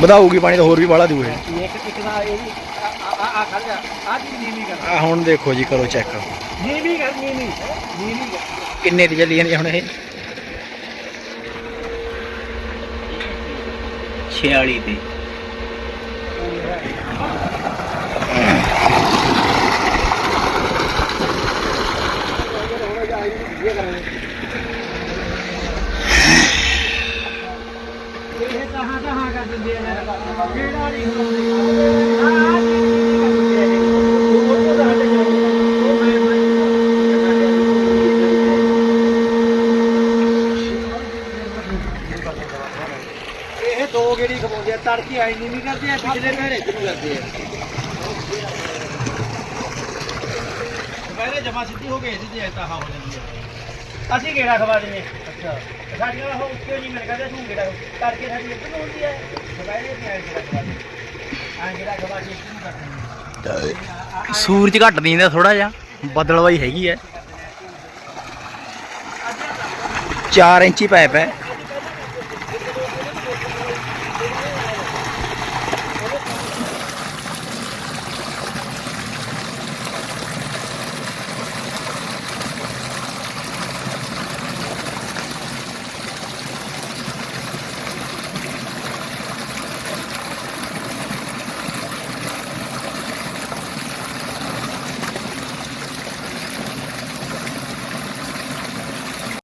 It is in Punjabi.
ਵਧਾਊਗੀ ਪਾਣੀ ਤਾਂ ਹੋਰ ਵੀ ਬਾਹਲਾ ਦੂ ਇਹ ਇੱਕ ਇੱਕ ਦਾ ਇਹ ਵੀ ਆ ਆ ਖੜ ਜਾ। ਆ ਜੀ ਨੀਵੀਂ ਕਰ। ਆ ਹੁਣ ਦੇਖੋ ਜੀ ਕਰੋ ਚੈੱਕ ਨੀਵੀਂ ਕਰ ਨੀਵੀਂ। ਨੀਵੀਂ ਕਰ। ਕਿੰਨੇ ਦੀ ਚੱਲੀ ਜਾਂਦੀ ਹੁਣ ਇਹ? 46 ਤੇ। ਕਰ ਦਿੰਦੇ ਆ ਕਿਹੜਾ ਨਹੀਂ ਇਹ ਦੋ ਗੇੜੀ ਖਵਾਉਂਦੇ ਆ, ਤੜਕੀ ਆਈ ਨਹੀਂ ਕਰਦੇ ਆ, ਪਿਛਲੇ ਘਰੇ ਸ਼ੁਰੂ ਕਰਦੇ ਆ। ਪਹਿਲੇ ਜਮਾ ਸਿੱਧੀ ਹੋ ਗਈ ਸੀ, ਜੇ ਤਾਂ ਹਾਂ ਹੋ ਜਾਂਦੀ ਹੈ ਅਸੀਂ ਗੇੜਾ ਖਵਾ ਦਿੰਦੇ ਅੱਛਾ। ਸਾਡੀਆਂ ਉਹ ਉੱਤੇ ਨਹੀਂ ਮੇਰੇ ਕਹਿੰਦੇ ਤੂੰ ਗੇੜਾ ਕਰਕੇ ਸਾਡੀ ਇੱਧਰ ਨੂੰ ਹੁੰਦੀ ਹੈ। ਪਹਿਲੇ ਤੇ ਆਏ ਗੇੜਾ ਖਵਾ ਦਿੰਦੇ ਆਂ ਗੇੜਾ ਖਵਾ ਕੇ ਨੂੰ ਕਰਦੇ ਸੂਰਜ ਘੱਟ ਦਿੰਦਾ ਥੋੜਾ ਜਿਹਾ। ਬੱਦਲਵਾਈ ਹੈਗੀ ਐ 4 ਇੰਚੀ ਪਾਇਪ ਹੈ।